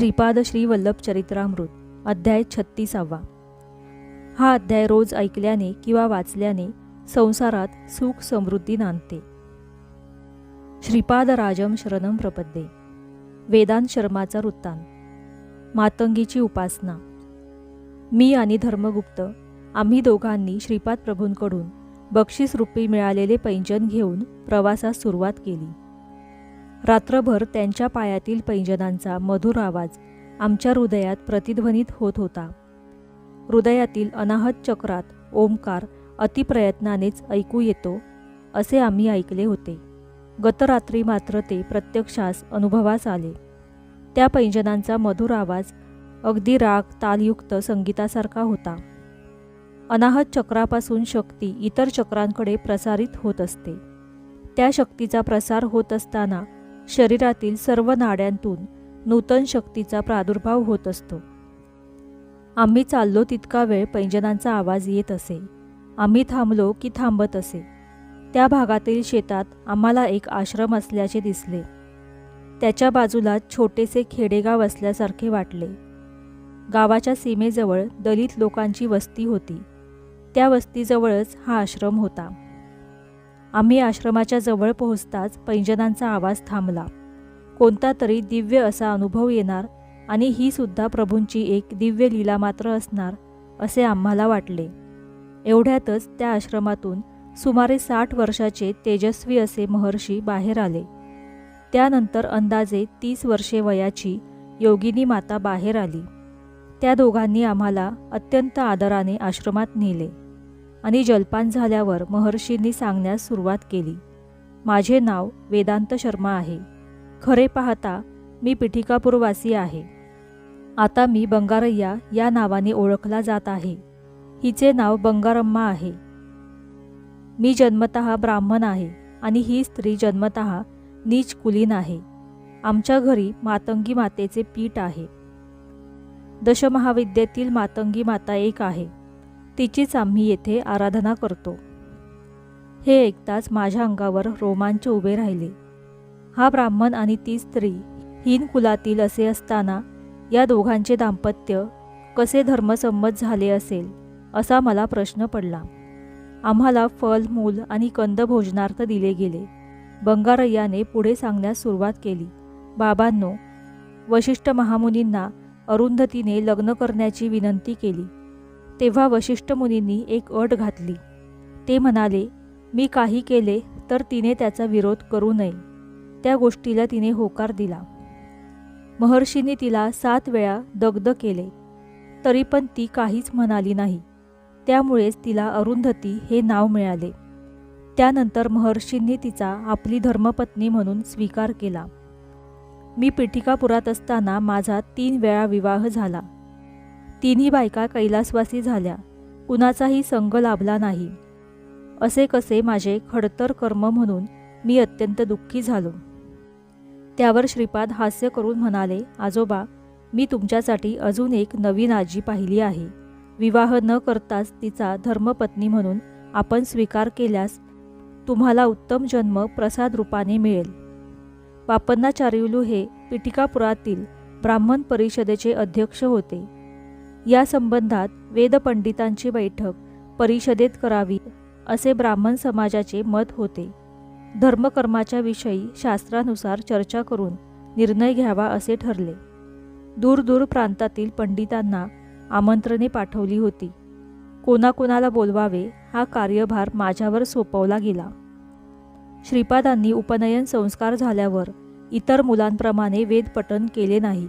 श्रीपाद श्री वल्लभ चरित्रामृत अध्याय छत्तीसावा. हा अध्याय रोज ऐकल्याने किंवा वाचल्याने संसारात सुख समृद्धी नांदते. श्रीपाद राजम शरणम प्रपद्ये. वेदांत शर्माचा वृत्तांत. मातंगीची उपासना. मी आणि धर्मगुप्त आम्ही दोघांनी श्रीपाद प्रभूंकडून बक्षीसरूपी मिळालेले पैंजन घेऊन प्रवासास सुरुवात केली. रात्रभर त्यांच्या पायातील पैंजनांचा मधुर आवाज आमच्या हृदयात प्रतिध्वनित होत होता. हृदयातील अनाहत चक्रात ओंकार अतिप्रयत्नानेच ऐकू येतो असे आम्ही ऐकले होते. गतरात्री मात्र ते प्रत्यक्षास अनुभवास आले. त्या पैंजनांचा मधुर आवाज अगदी राग तालयुक्त संगीतासारखा होता. अनाहत चक्रापासून शक्ती इतर चक्रांकडे प्रसारित होत असते. त्या शक्तीचा प्रसार होत असताना शरीरातील सर्व नाड्यांतून नूतन शक्तीचा प्रादुर्भाव होत असतो. आम्ही चाललो तितका वेळ पैंजनांचा आवाज येत असे. आम्ही थांबलो की थांबत असे. त्या भागातील शेतात आम्हाला एक आश्रम असल्याचे दिसले. त्याच्या बाजूला छोटेसे खेडेगाव असल्यासारखे वाटले. गावाच्या सीमेजवळ दलित लोकांची वस्ती होती. त्या वस्तीजवळच हा आश्रम होता. आम्ही आश्रमाच्या जवळ पोहोचताच पैंजनांचा आवाज थांबला. कोणता तरी दिव्य असा अनुभव येणार आणि ही सुद्धा प्रभूंची एक दिव्य लीला मात्र असणार असे आम्हाला वाटले. एवढ्यातच त्या आश्रमातून सुमारे साठ वर्षाचे तेजस्वी असे महर्षी बाहेर आले. त्यानंतर अंदाजे तीस वर्षे वयाची योगिनी माता बाहेर आली. त्या दोघांनी आम्हाला अत्यंत आदराने आश्रमात नेले. आणि जलपान झाल्यावर महर्षींनी सांगण्यास सुरुवात केली माझे नाव वेदांत शर्मा आहे. खरे पाहता मी पिठिकापूरवासी आहे. आता मी बंगारय्या या नावाने ओळखला जात आहे. हिचे नाव बंगारम्मा आहे. मी जन्मतः ब्राह्मण आहे आणि ही स्त्री जन्मतः नीच कुलीन आहे. आमच्या घरी मातंगी मातेचे पीठ आहे. दशमहाविद्येतील मातंगी माता एक आहे. तिचीच आम्ही येथे आराधना करतो. हे ऐकताच माझ्या अंगावर रोमांच उभे राहिले. हा ब्राह्मण आणि ती स्त्री हीन कुलातील असे असताना या दोघांचे दाम्पत्य कसे धर्मसंमत झाले असेल असा मला प्रश्न पडला. आम्हाला फल मूल आणि कंद भोजनार्थ दिले गेले. बंगारय्याने पुढे सांगण्यास सुरुवात केली. बाबांनो वशिष्ठ महामुनींना अरुंधतीने लग्न करण्याची विनंती केली. तेव्हा वशिष्ठ मुनींनी एक अट घातली. ते म्हणाले मी काही केले तर तिने त्याचा विरोध करू नये. त्या गोष्टीला तिने होकार दिला. महर्षींनी तिला सात वेळा दग्ध केले. तरी पण ती काहीच म्हणाली नाही. त्यामुळेच तिला अरुंधती हे नाव मिळाले. त्यानंतर महर्षींनी तिचा आपली धर्मपत्नी म्हणून स्वीकार केला. मी पिठिकापुरात असताना माझा तीन वेळा विवाह झाला. तिन्ही बायका कैलासवासी झाल्या. कुणाचाही संग लाभला नाही. असे कसे माझे खडतर कर्म म्हणून मी अत्यंत दुःखी झालो. त्यावर श्रीपाद हास्य करून म्हणाले आजोबा मी तुमच्यासाठी अजून एक नवीन आजी पाहिली आहे. विवाह न करताच तिचा धर्मपत्नी म्हणून आपण स्वीकार केल्यास तुम्हाला उत्तम जन्म प्रसाद रूपाने मिळेल. वापन्नाचार्युलू हे पिटिकापुरातील ब्राह्मण परिषदेचे अध्यक्ष होते. या संबंधात वेदपंडितांची बैठक परिषदेत करावी असे ब्राह्मण समाजाचे मत होते. धर्मकर्माच्या विषयी शास्त्रानुसार चर्चा करून निर्णय घ्यावा असे ठरले. दूरदूर प्रांतातील पंडितांना आमंत्रणे पाठवली होती. कोणाकोणाला बोलवावे हा कार्यभार माझ्यावर सोपवला गेला. श्रीपादांनी उपनयन संस्कार झाल्यावर इतर मुलांप्रमाणे वेदपठन केले नाही.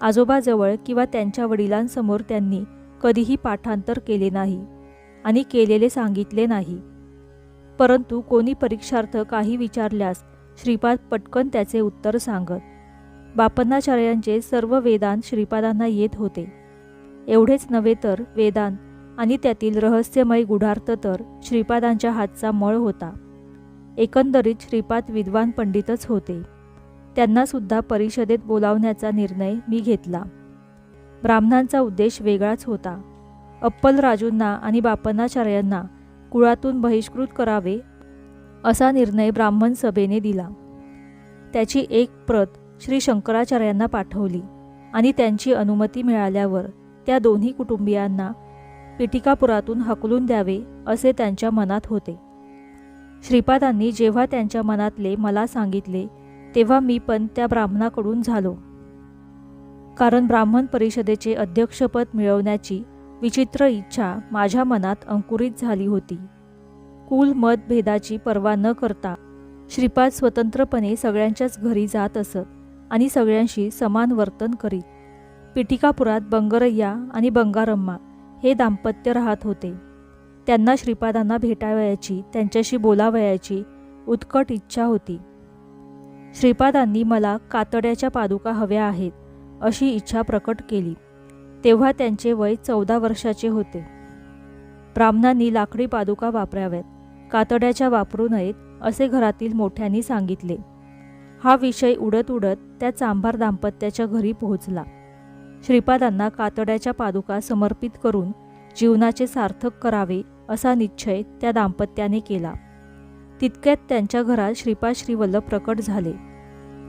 आजोबाजवळ किंवा त्यांच्या वडिलांसमोर त्यांनी कधीही पाठांतर केले नाही आणि केलेले सांगितले नाही. परंतु कोणी परीक्षार्थ काही विचारल्यास श्रीपाद पटकन त्याचे उत्तर सांगत. बापन्नाचार्यांचे सर्व वेदांत श्रीपादांना येत होते. एवढेच नव्हे तर वेदांत आणि त्यातील रहस्यमय गुढार्थ तर श्रीपादांच्या हातचा मळ होता. एकंदरीत श्रीपाद विद्वान पंडितच होते. त्यांनासुद्धा परिषदेत बोलावण्याचा निर्णय मी घेतला. ब्राह्मणांचा उद्देश वेगळाच होता. अप्पल राजूंना आणि बापनाचार्यांना कुळातून बहिष्कृत करावे असा निर्णय ब्राह्मण सभेने दिला. त्याची एक प्रत श्री शंकराचार्यांना पाठवली आणि त्यांची अनुमती मिळाल्यावर त्या दोन्ही कुटुंबियांना पिटिकापुरातून हकलून द्यावे असे त्यांच्या मनात होते. श्रीपादांनी जेव्हा त्यांच्या मनातले मला सांगितले तेव्हा मी पण त्या ब्राह्मणाकडून झालो. कारण ब्राह्मण परिषदेचे अध्यक्षपद मिळवण्याची विचित्र इच्छा माझ्या मनात अंकुरित झाली होती. कुल मतभेदाची पर्वा न करता श्रीपाद स्वतंत्रपणे सगळ्यांच्याच घरी जात असत आणि सगळ्यांशी समान वर्तन करीत. पिटिकापुरात बंगरय्या आणि बंगारम्मा हे दाम्पत्य राहत होते. त्यांना श्रीपादांना भेटावयाची त्यांच्याशी बोलावयाची उत्कट इच्छा होती. श्रीपादांनी मला कातड्याच्या पादुका हव्या आहेत अशी इच्छा प्रकट केली. तेव्हा त्यांचे वय चौदा वर्षाचे होते. ब्राह्मणांनी लाकडी पादुका वापराव्यात कातड्याच्या वापरू नयेत असे घरातील मोठ्यांनी सांगितले. हा विषय उडत उडत त्या चांभार दाम्पत्याच्या घरी पोहोचला. श्रीपादांना कातड्याच्या पादुका समर्पित करून जीवनाचे सार्थक करावे असा निश्चय त्या दाम्पत्याने केला. तितक्यात त्यांच्या घरात श्रीपाद श्रीवल्लभ प्रकट झाले.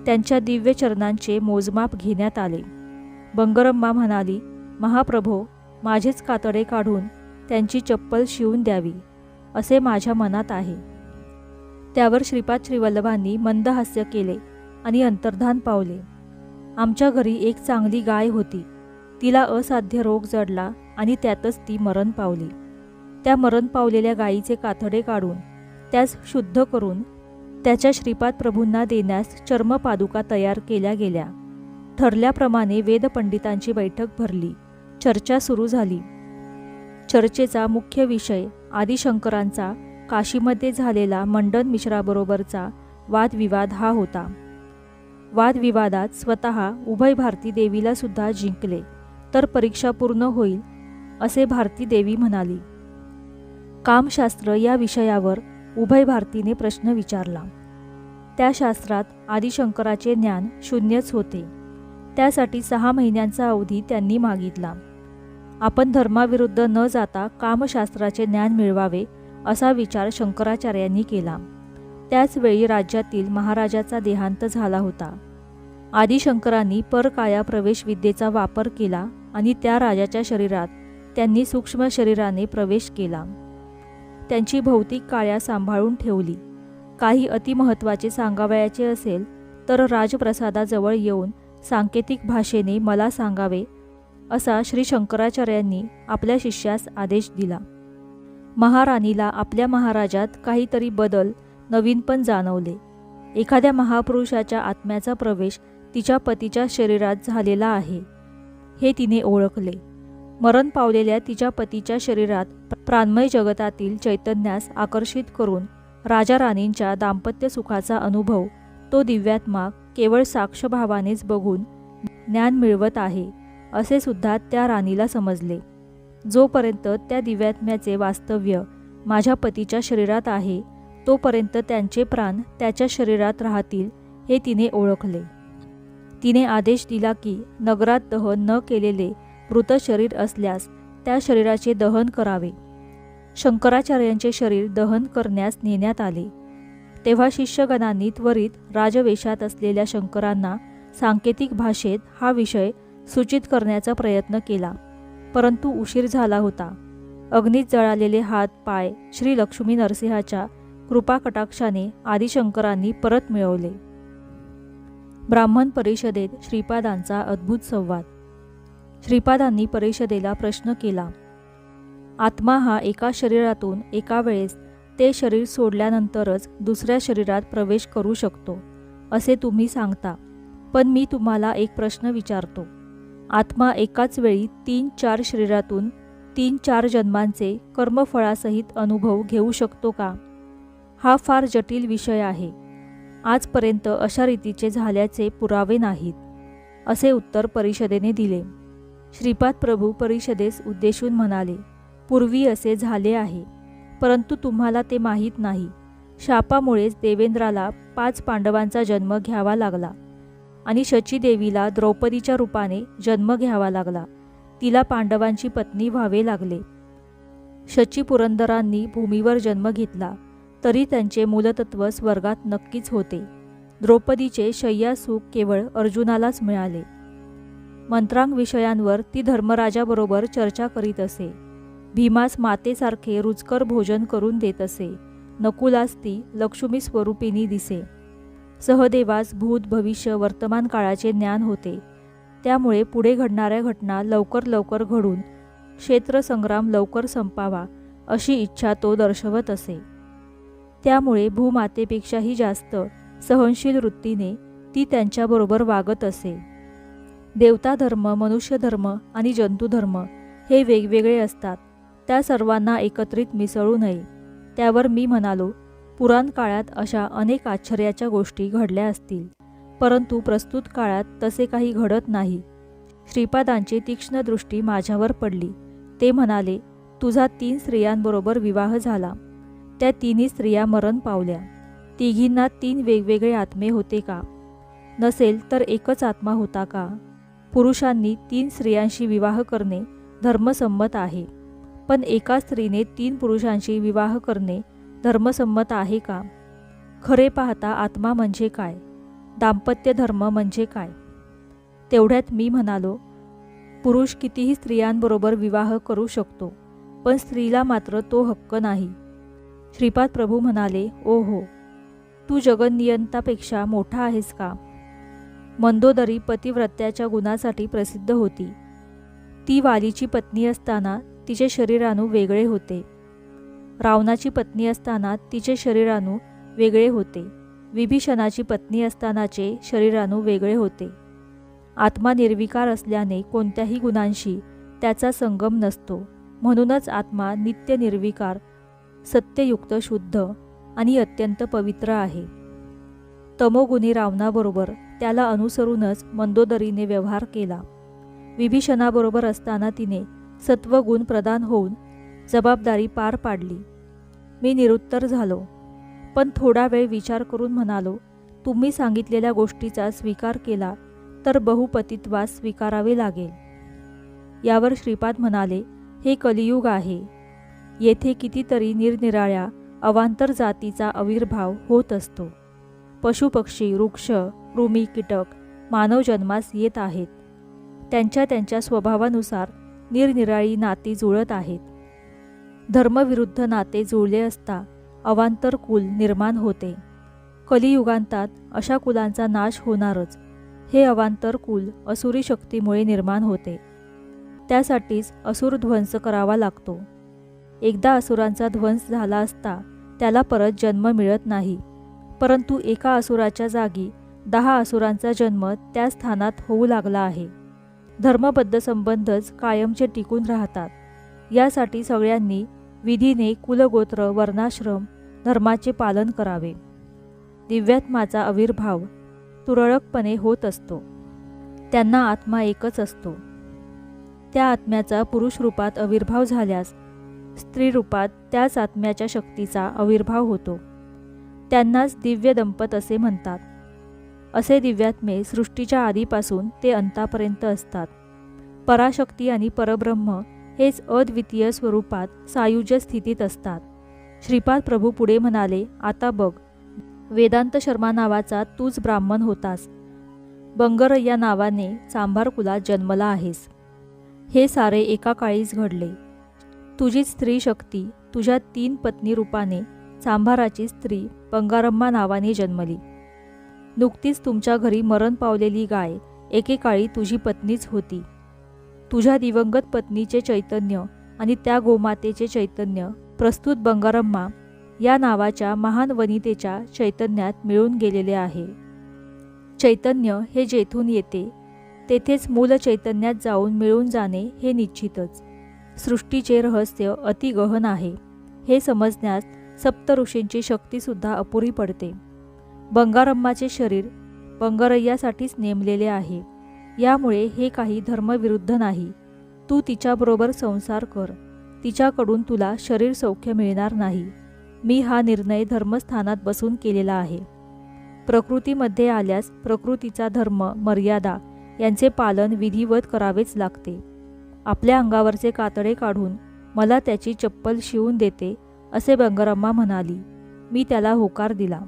त्यांच्या दिव्य चरणांचे मोजमाप घेण्यात आले. बंगरम्मा म्हणाली महाप्रभो माझेच कातडे काढून त्यांची चप्पल शिवून द्यावी असे माझ्या मनात आहे. त्यावर श्रीपाद श्रीवल्लभांनी मंद हास्य केले आणि अंतर्धान पावले. आमच्या घरी एक चांगली गाय होती. तिला असाध्य रोग जडला आणि त्यातच ती मरण पावली. त्या मरण पावलेल्या गायीचे कातडे काढून त्यास शुद्ध करून त्याच्या श्रीपाद प्रभूंना देण्यास चर्मपादुका तयार केल्या गेल्या. ठरल्याप्रमाणे वेदपंडितांची बैठक भरली. चर्चा सुरू झाली. चर्चेचा मुख्य विषय आदिशंकरांचा काशीमध्ये झालेला मंडन मिश्राबरोबरचा वादविवाद हा होता. वादविवादात स्वतः उभय भारती देवीला सुद्धा जिंकले तर परीक्षा पूर्ण होईल असे भारती देवी म्हणाली. कामशास्त्र या विषयावर उभय भारतीने प्रश्न विचारला. त्या शास्त्रात आदिशंकराचे ज्ञान शून्यच होते. त्यासाठी सहा महिन्यांचा अवधी त्यांनी मागितला. आपण धर्माविरुद्ध न जाता कामशास्त्राचे ज्ञान मिळवावे असा विचार शंकराचार्यांनी केला. त्याचवेळी राज्यातील महाराजाचा देहांत झाला होता. आदिशंकरांनी परकाया प्रवेश विद्येचा वापर केला आणि त्या राजाच्या शरीरात त्यांनी सूक्ष्म शरीराने प्रवेश केला. त्यांची भौतिक काळ्या सांभाळून ठेवली. काही अतिमहत्वाचे सांगावयाचे असेल तर राजप्रसादाजवळ येऊन सांकेतिक भाषेने मला सांगावे असा श्री शंकराचार्यांनी आपल्या शिष्यास आदेश दिला. महाराणीला आपल्या महाराजात काहीतरी बदल नवीनपण जाणवले. एखाद्या महापुरुषाच्या आत्म्याचा प्रवेश तिच्या पतीच्या शरीरात झालेला आहे हे तिने ओळखले. मरण पावलेल्या तिच्या पतीच्या शरीरात प्राणमय जगतातील चैतन्यास आकर्षित करून राजा राणींच्या दाम्पत्य सुखाचा अनुभव तो दिव्यात्मा केवळ साक्षभावानेच बघून ज्ञान मिळवत आहे असे सुद्धा त्या राणीला समजले. जोपर्यंत त्या दिव्यात्म्याचे वास्तव्य माझ्या पतीच्या शरीरात आहे तोपर्यंत त्यांचे प्राण त्याच्या शरीरात राहतील हे तिने ओळखले. तिने आदेश दिला की नगरात दहन न केलेले मृत शरीर असल्यास त्या शरीराचे दहन करावे. शंकराचार्यांचे शरीर दहन करण्यास नेण्यात आले. तेव्हा शिष्यगणांनी त्वरित राजवेशात असलेल्या शंकरांना सांकेतिक भाषेत हा विषय सूचित करण्याचा प्रयत्न केला. परंतु उशीर झाला होता. अग्नीत जळालेले हात पाय श्री लक्ष्मी नरसिंहाच्या कृपाकटाक्षाने आदिशंकरांनी परत मिळवले. ब्राह्मण परिषदेत श्रीपादांचा अद्भुत संवाद श्रीपादांनी परिषदेला प्रश्न केला. आत्मा हा एका शरीरातून एका वेळेस ते शरीर सोडल्यानंतरच दुसऱ्या शरीरात प्रवेश करू शकतो असे तुम्ही सांगता. पण मी तुम्हाला एक प्रश्न विचारतो. आत्मा एकाच वेळी तीन चार शरीरातून तीन चार जन्मांचे कर्मफळासहित अनुभव घेऊ शकतो का? हा फार जटिल विषय आहे. आजपर्यंत अशा रीतीचे झाल्याचे पुरावे नाहीत असे उत्तर परिषदेने दिले. श्रीपाद प्रभू परिषदेस उद्देशून म्हणाले पूर्वी असे झाले आहे परंतु तुम्हाला ते माहीत नाही. शापामुळेच देवेंद्राला पाच पांडवांचा जन्म घ्यावा लागला आणि शचीदेवीला द्रौपदीच्या रूपाने जन्म घ्यावा लागला. तिला पांडवांची पत्नी व्हावे लागले. शची पुरंदरांनी भूमीवर जन्म घेतला तरी त्यांचे मूलतत्व स्वर्गात नक्कीच होते. द्रौपदीचे शय्यासुख केवळ अर्जुनालाच मिळाले. मंत्रांग विषयांवर ती धर्मराजाबरोबर चर्चा करीत असे. भीमास मातेसारखे रुचकर भोजन करून देत असे. नकुलास ती लक्ष्मी स्वरूपिणी दिसे. सहदेवास भूत भविष्य वर्तमान काळाचे ज्ञान होते. त्यामुळे पुढे घडणाऱ्या घटना लवकर लवकर घडून क्षेत्रसंग्राम लवकर संपावा अशी इच्छा तो दर्शवत असे. त्यामुळे भूमातेपेक्षाही जास्त सहनशील वृत्तीने ती त्यांच्याबरोबर वागत असे. देवताधर्म मनुष्यधर्म आणि जंतुधर्म हे वेगवेगळे असतात. त्या सर्वांना एकत्रित मिसळू नये. त्यावर मी म्हणालो पुराण काळात अशा अनेक आश्चर्याच्या गोष्टी घडल्या असतील. परंतु प्रस्तुत काळात तसे काही घडत नाही. श्रीपादांची तीक्ष्ण दृष्टी माझ्यावर पडली. ते म्हणाले तुझा तीन स्त्रियांबरोबर विवाह झाला. त्या तिन्ही स्त्रिया मरण पावल्या. तिघींना तीन वेगवेगळे आत्मे होते का? नसेल तर एकच आत्मा होता का? पुरुषांनी तीन स्त्रियांशी विवाह करणे धर्मसंमत आहे. पण एका स्त्रीने तीन पुरुषांशी विवाह करणे धर्मसंमत आहे का? खरे पाहता आत्मा म्हणजे काय? दाम्पत्य धर्म म्हणजे काय? तेवढ्यात मी म्हणालो पुरुष कितीही स्त्रियांबरोबर विवाह करू शकतो पण स्त्रीला मात्र तो हक्क नाही. श्रीपाद प्रभू म्हणाले ओ हो तू जगनियंतापेक्षा मोठा आहेस का? मंदोदरी पतिव्रत्याच्या गुणासाठी प्रसिद्ध होती. ती वालीची पत्नी असताना तिचे शरीराणू वेगळे होते. रावणाची पत्नी असताना तिचे शरीराणू वेगळे होते. विभीषणाची पत्नी असतानाचे शरीराणू वेगळे होते. आत्मा निर्विकार असल्याने कोणत्याही गुणांशी त्याचा संगम नसतो. म्हणूनच आत्मा नित्य निर्विकार सत्ययुक्त शुद्ध आणि अत्यंत पवित्र आहे. तमोगुणी रावणाबरोबर त्याला अनुसरूनच मंदोदरीने व्यवहार केला. विभीषणाबरोबर असताना तिने सत्वगुण प्रदान होऊन जबाबदारी पार पाडली. मी निरुत्तर झालो. पण थोडा वेळ विचार करून म्हणालो तुम्ही सांगितलेल्या गोष्टीचा स्वीकार केला तर बहुपतित्वास स्वीकारावे लागेल यावर श्रीपाद म्हणाले हे कलियुग आहे. येथे कितीतरी निरनिराळ्या अवांतर जातीचा आविर्भाव होत असतो. पशुपक्षी वृक्ष कृमी कीटक मानव जन्मास येत आहेत. त्यांच्या त्यांच्या स्वभावानुसार निरनिराळी नाती जुळत आहेत. धर्मविरुद्ध नाते जुळले असता अवांतर कुल निर्माण होते. कलियुगांतात अशा कुलांचा नाश होणारच हे अवांतर कुल असुरी शक्तीमुळे निर्माण होते. त्यासाठीच असुर ध्वंस करावा लागतो. एकदा असुरांचा ध्वंस झाला असता त्याला परत जन्म मिळत नाही परंतु एका असुराच्या जागी दहा असुरांचा जन्म त्या स्थानात होऊ लागला आहे. धर्मबद्ध संबंधच कायमचे टिकून राहतात. यासाठी सगळ्यांनी विधीने कुलगोत्र वर्णाश्रम धर्माचे पालन करावे. दिव्यात्माचा आविर्भाव तुरळकपणे होत असतो. त्यांना आत्मा एकच असतो. त्या आत्म्याचा पुरुष रूपात आविर्भाव झाल्यास स्त्री रूपात त्याच आत्म्याच्या शक्तीचा आविर्भाव होतो. त्यांनाच दिव्य दंपत असे म्हणतात. असे दिव्यात्मे सृष्टीच्या आधीपासून ते अंतापर्यंत असतात. पराशक्ती आणि परब्रह्म हेच अद्वितीय स्वरूपात सायुज्य स्थितीत असतात. श्रीपाद प्रभू पुढे म्हणाले आता बघ वेदांत शर्मा नावाचा तूच ब्राह्मण होतास. बंगर या नावाने सांभार कुलात जन्मला आहेस. हे सारे एका काळीच घडले. तुझी स्त्री शक्ती तुझ्या तीन पत्नी रूपाने चांभाराची स्त्री बंगारम्मा नावाने जन्मली. नुकतीच तुमच्या घरी मरण पावलेली गाय. एकेकाळी तुझी पत्नीच होती. तुझ्या दिवंगत पत्नीचे चैतन्य आणि त्या गोमातेचे चैतन्य प्रस्तुत बंगारम्मा या नावाच्या महान वनितेच्या चैतन्यात मिळून गेलेले आहे. चैतन्य हे जेथून येते तेथेच मूल चैतन्यात जाऊन मिळून जाणे हे निश्चितच. सृष्टीचे रहस्य अतिगहन आहे. हे समजण्यास सप्तऋषींची शक्तीसुद्धा अपुरी पडते. बंगारम्माचे शरीर बंगारय्यासाठीच नेमलेले आहे. यामुळे हे काही धर्मविरुद्ध नाही. तू तिच्याबरोबर संसार कर. तिच्याकडून तुला शरीर सौख्य मिळणार नाही. मी हा निर्णय धर्मस्थानात बसून केलेला आहे. प्रकृतीमध्ये आल्यास प्रकृतीचा धर्म मर्यादा यांचे पालन विधिवत करावेच लागते. आपल्या अंगावरचे कातडे काढून मला त्याची चप्पल शिवून देते असे बंगरम्मा म्हणाली. मी त्याला होकार दिला.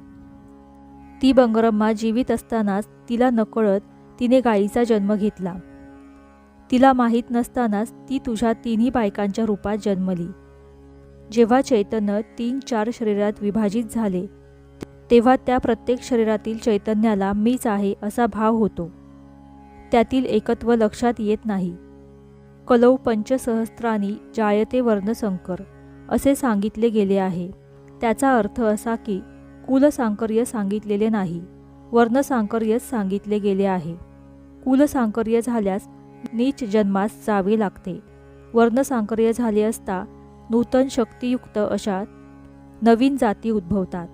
ती बंगरम्मा जीवित असतानाच तिला नकळत तिने गायीचा जन्म घेतला. तिला माहीत नसतानाच ती तुझ्या तिन्ही बायकांच्या रूपात जन्मली. जेव्हा चैतन्य तीन चार शरीरात विभाजित झाले तेव्हा त्या प्रत्येक शरीरातील चैतन्याला मीच आहे असा भाव होतो. त्यातील एकत्व लक्षात येत नाही. कलौ पंचसहस्त्रानी जायते वर्णसंकर असे सांगितले गेले आहे. त्याचा अर्थ असा की कुलसांकर्य सांगितलेले नाही वर्णसांकर्यच सांगितले गेले आहे. कुलसांकर्य झाल्यास नीच जन्मास जावे लागते. वर्णसांकर्य झाले असता नूतन शक्तियुक्त अशा नवीन जाती उद्भवतात.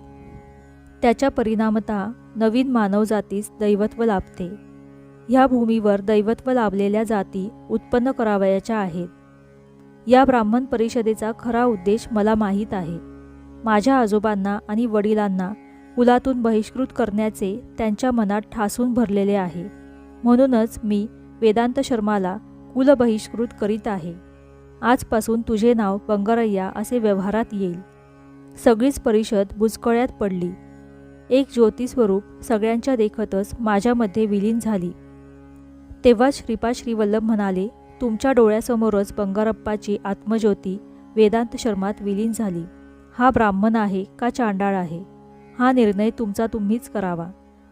त्याच्या परिणामतः नवीन मानवजातीस दैवत्व लाभते. ह्या भूमीवर दैवत्व लाभलेल्या जाती उत्पन्न करावयाच्या आहेत. या ब्राह्मण परिषदेचा खरा उद्देश मला माहीत आहे. माझ्या आजोबांना आणि वडिलांना कुलातून बहिष्कृत करण्याचे त्यांच्या मनात ठासून भरलेले आहे. म्हणूनच मी वेदांत शर्माला कुलबहिष्कृत करीत आहे. आजपासून तुझे नाव बंगारय्या असे व्यवहारात येईल. सगळीच परिषद बुचकळ्यात पडली. एक ज्योतिस्वरूप सगळ्यांच्या देखतच माझ्यामध्ये विलीन झाली. तेव्हा श्रीपा श्रीवल्लभ म्हणाले तुमच्या डोळ्यासमोरच बंगारप्पाची आत्मज्योती वेदांत शर्मात विलीन झाली. हा ब्राह्मण आहे का चांडाळ आहे? हा निर्णय तुमचा तुम्हीच करावा.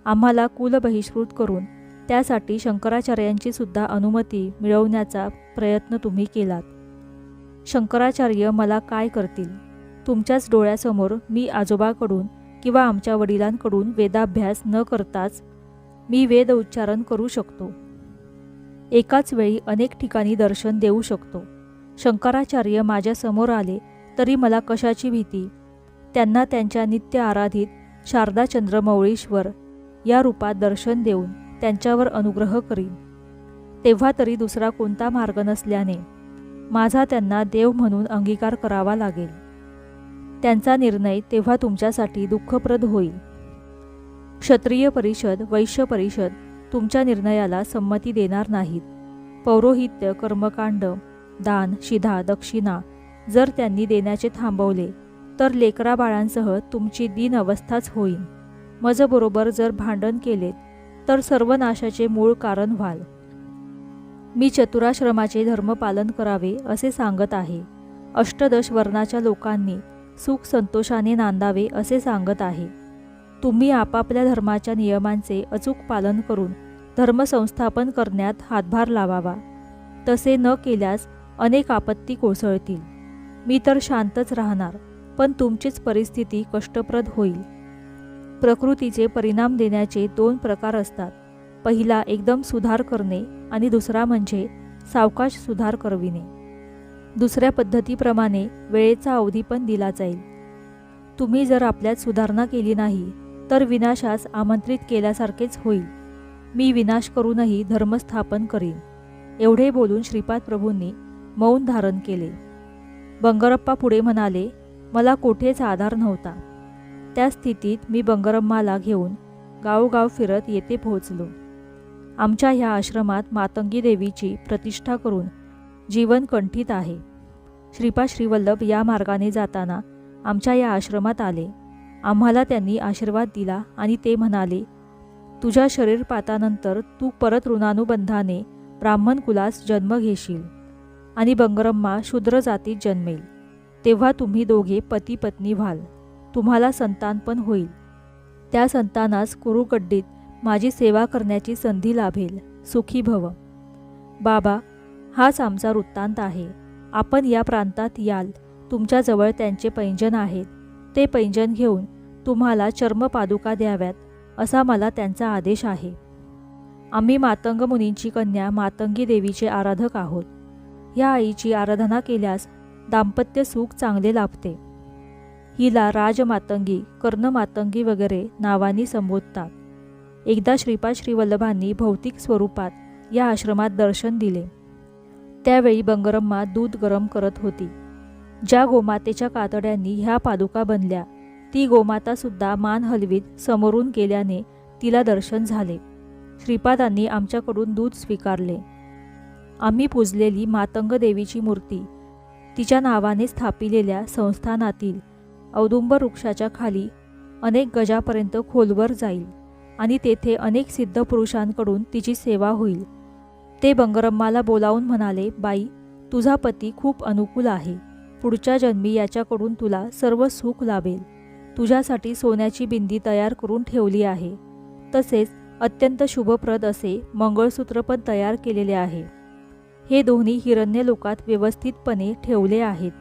आम्हाला कुलबहिष्कृत करून त्यासाठी शंकराचार्यांची सुद्धा अनुमती मिळवण्याचा प्रयत्न तुम्ही केलात. शंकराचार्य मला काय करतील? तुमच्याच डोळ्यासमोर मी आजोबाकडून किंवा आमच्या वडिलांकडून वेदाभ्यास न करताच मी वेद उच्चारण करू शकतो. एकाच वेळी अनेक ठिकाणी दर्शन देऊ शकतो. शंकराचार्य माझ्यासमोर आले तरी मला कशाची भीती? त्यांना त्यांच्या नित्य आराधित शारदा चंद्रमौळीश्वर या रूपात दर्शन देऊन त्यांच्यावर अनुग्रह करीन. तेव्हा तरी दुसरा कोणता मार्ग नसल्याने माझा त्यांना देव म्हणून अंगीकार करावा लागेल. त्यांचा निर्णय तेव्हा तुमच्यासाठी दुःखप्रद होईल. क्षत्रिय परिषद वैश्य परिषद तुमच्या निर्णयाला संमती देणार नाहीत. पौरोहित्य कर्मकांड दान शिधा दक्षिणा जर त्यांनी देण्याचे थांबवले तर लेकरा बाळांसह तुमची दीन अवस्थाच होईल मजबरोबर जर भांडण केले तर सर्वनाशाचे मूळ कारण व्हाल. मी चतुराश्रमाचे धर्मपालन करावे असे सांगत आहे. अष्टदश वर्णाच्या लोकांनी सुख संतोषाने नांदावे असे सांगत आहे. तुम्ही आपापल्या धर्माच्या नियमांचे अचूक पालन करून धर्मसंस्थापन करण्यात हातभार लावावा. तसे न केल्यास अनेक आपत्ती कोसळतील. मी तर शांतच राहणार पण तुमचीच परिस्थिती कष्टप्रद होईल. प्रकृतीचे परिणाम देण्याचे दोन प्रकार असतात. पहिला एकदम सुधार करणे आणि दुसरा म्हणजे सावकाश सुधार करविणे. दुसऱ्या पद्धतीप्रमाणे वेळेचा अवधी पण दिला जाईल. तुम्ही जर आपल्यात सुधारणा केली नाही तर विनाशास आमंत्रित केल्यासारखेच होईल. मी विनाश करूनही धर्मस्थापन करीन. एवढे बोलून श्रीपाद प्रभूंनी मौन धारण केले. बंगरप्पा पुढे म्हणाले मला कोठेच आधार नव्हता. त्या स्थितीत मी बंगरम्माला घेऊन गावोगाव फिरत येथे पोहोचलो. आमच्या ह्या आश्रमात मातंगी देवीची प्रतिष्ठा करून जीवन कंठित आहे. श्रीपा श्रीवल्लभ या मार्गाने जाताना आमच्या या आश्रमात आले. आम्हाला त्यांनी आशीर्वाद दिला आणि ते म्हणाले तुझ्या शरीरपातानंतर तू परत ऋणानुबंधाने ब्राह्मण कुलास जन्म घेशील. आणि बंगरम्मा शूद्र जातीत जन्मेल. तेव्हा तुम्ही दोघे पती पत्नी व्हाल. तुम्हाला संतान पण होईल. त्या संतानास कुरुकड्डीत माझी सेवा करण्याची संधी लाभेल. सुखी भव. बाबा हाच आमचा वृत्तांत आहे. आपण या प्रांतात याल. तुमच्याजवळ त्यांचे पैंजन आहेत. ते पैंजन घेऊन तुम्हाला चर्मपादुका द्याव्यात असा मला त्यांचा आदेश आहे. आम्ही मातंग मुनींची कन्या मातंगी देवीचे आराधक आहोत. ह्या आईची आराधना केल्यास दाम्पत्य सुख चांगले लाभते. हिला राजमातंगी कर्णमातंगी वगैरे नावांनी संबोधतात. एकदा श्रीपाद श्रीवल्लभांनी भौतिक स्वरूपात या आश्रमात दर्शन दिले. त्यावेळी बंगरम्मा दूध गरम करत होती. ज्या गोमातेच्या कातड्यांनी ह्या पादुका बनल्या ती गोमातासुद्धा मान हलवीत समोरून गेल्याने तिला दर्शन झाले. श्रीपादांनी आमच्याकडून दूध स्वीकारले. आम्ही पूजलेली मातंग देवीची मूर्ती तिच्या नावाने स्थापिलेल्या संस्थानातील औदुंब वृक्षाच्या खाली अनेक गजापर्यंत खोलवर जाईल आणि तेथे अनेक सिद्ध पुरुषांकडून तिची सेवा होईल. ते बंगरम्माला बोलावून म्हणाले बाई तुझा पती खूप अनुकूल आहे. पुढच्या जन्मी याच्याकडून तुला सर्व सुख लाभेल. तुझ्यासाठी सोन्याची बिंदी तयार करून ठेवली आहे. तसेच अत्यंत शुभप्रद असे मंगळसूत्र पण तयार केलेले आहे. हे दोन्ही हिरण्य लोकात व्यवस्थितपणे ठेवले आहेत.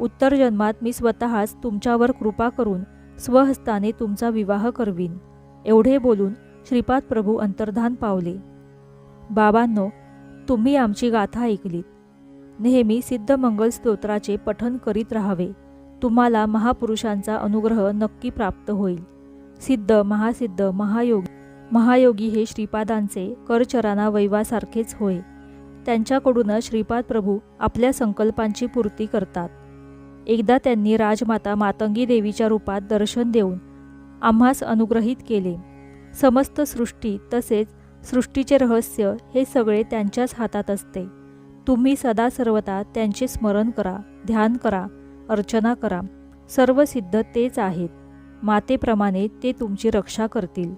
उत्तर जन्मात मी स्वतःच तुमच्यावर कृपा करून स्वहस्ताने तुमचा विवाह करवीन एवढे बोलून श्रीपाद प्रभू अंतर्धान पावले. बाबांनो तुम्ही आमची गाथा ऐकलीत. नेहमी सिद्धमंगल स्तोत्राचे पठन करीत राहावे. तुम्हाला महापुरुषांचा अनुग्रह नक्की प्राप्त होईल. सिद्ध महासिद्ध महायोगी महायोगी हे श्रीपादांचे करचराना वैवासारखेच होय. त्यांच्याकडूनच श्रीपाद प्रभू आपल्या संकल्पांची पूर्ती करतात. एकदा त्यांनी राजमाता मातंगी देवीच्या रूपात दर्शन देऊन आम्हास अनुग्रहित केले. समस्त सृष्टी तसेच सृष्टीचे रहस्य हे सगळे त्यांच्याच हातात असते. तुम्ही सदा सर्वदा त्यांचे स्मरण करा ध्यान करा अर्चना करा. सर्व सिद्ध तेच आहेत. मातेप्रमाणे ते तुमची रक्षा करतील.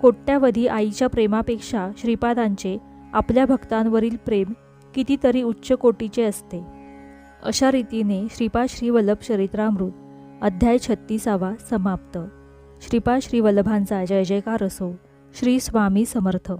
कोट्यावधी आईच्या प्रेमापेक्षा श्रीपादांचे आपल्या भक्तांवरील प्रेम कितीतरी उच्च कोटीचे असते. अशा रीतीने श्रीपाद श्रीवल्लभ चरित्रामृत अध्याय छत्तीसावा समाप्त. श्रीपाद श्रीवल्लभांचा जय जयकार असो. श्री स्वामी समर्थ.